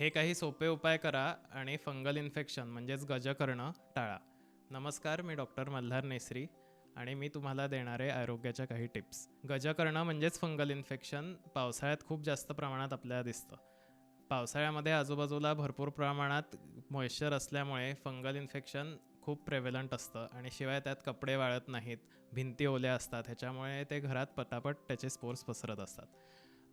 हे काही सोपे उपाय करा आणि फंगल इन्फेक्शन म्हणजेच गज करणं टाळा. नमस्कार मी डॉक्टर मल्हार नेसरी आणि मी तुम्हाला देणारे आरोग्याच्या काही टिप्स. गज करणं म्हणजेच फंगल इन्फेक्शन पावसाळ्यात खूप जास्त प्रमाणात आपल्याला दिसतं. पावसाळ्यामध्ये आजूबाजूला भरपूर प्रमाणात मॉइश्चर असल्यामुळे फंगल इन्फेक्शन खूप प्रेव्हलंट असतं आणि शिवाय त्यात कपडे वाळत नाहीत भिंती ओल्या असतात ह्याच्यामुळे ते घरात पटापट त्याचे स्पोर्स पसरत असतात.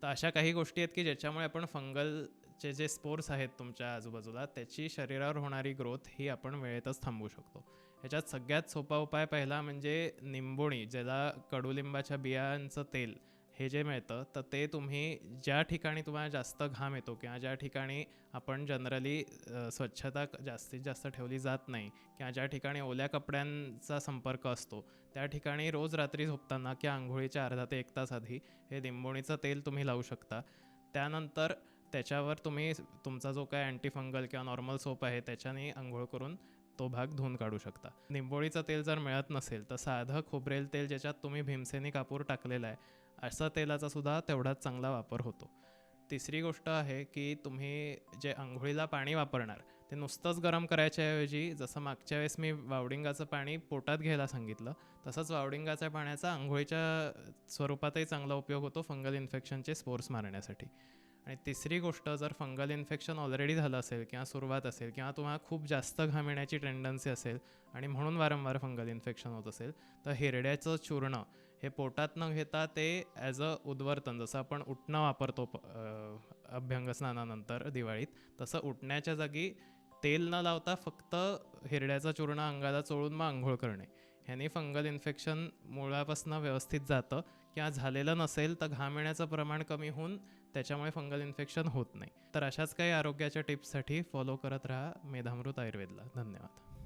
तर अशा काही गोष्टी आहेत की ज्याच्यामुळे आपण फंगल चे जे स्पोर्स आहेत तुमच्या आजूबाजूला त्याची शरीरावर होणारी ग्रोथ ही आपण वेळेतच थांबवू शकतो. ह्याच्यात सगळ्यात सोपा उपाय पहिला म्हणजे निंबोणी ज्याला कडुलिंबाच्या बियांचं तेल हे जे मिळतं तर ते तुम्ही ज्या ठिकाणी तुम्हाला जास्त घाम येतो किंवा ज्या ठिकाणी आपण जनरली स्वच्छता जास्तीत जास्त ठेवली जात नाही किंवा ज्या ठिकाणी ओल्या कपड्यांचा संपर्क असतो त्या ठिकाणी रोज रात्री झोपताना किंवा आंघोळीच्या अर्धा ते एक तास आधी हे निंबोणीचं तेल तुम्ही लावू शकता. त्यानंतर त्याच्यावर तुम्ही तुमचा जो काय अँटीफंगल किंवा नॉर्मल सोप आहे त्याच्याने आंघोळ करून तो भाग धुवून काढू शकता. निंबोळीचं तेल जर मिळत नसेल तर साधं खोबरेल तेल ज्याच्यात तुम्ही भीमसेनी कापूर टाकलेला आहे असा तेलाचा सुद्धा तेवढाच चांगला वापर होतो. तिसरी गोष्ट आहे की तुम्ही जे आंघोळीला पाणी वापरणार ते नुसतंच गरम करायच्याऐवजी जसं मागच्या वेळेस मी वावडिंगाचं पाणी पोटात घ्यायला सांगितलं तसंच वावडिंगाच्या पाण्याचा आंघोळीच्या स्वरूपातही चांगला उपयोग होतो फंगल इन्फेक्शनचे स्पोर्स मारण्यासाठी. आणि तिसरी गोष्ट जर फंगल इन्फेक्शन ऑलरेडी झालं असेल किंवा सुरुवात असेल किंवा तुम्हाला खूप जास्त घाम येण्याची टेंडन्सी असेल आणि म्हणून वारंवार फंगल इन्फेक्शन होत असेल तर हिरड्याचं चूर्ण हे पोटात न घेता ते ॲज अ उद्वर्तन जसं आपण उठणं वापरतो प- अभ्यंग स्नानानंतर दिवाळीत तसं उठण्याच्या जागी तेल न लावता फक्त हिरड्याचं चूर्ण अंगाला चोळून मग आंघोळ करणे. ह्याने फंगल इन्फेक्शन मुळापासून व्यवस्थित जातं. किंवा झालेलं नसेल तर घाम येण्याचं प्रमाण कमी होऊन त्याच्यामुळे फंगल इन्फेक्शन होत नाही. तर अशाच काही आरोग्याच्या टिप्ससाठी फॉलो करत राहा मेधामृत आयुर्वेदला. धन्यवाद.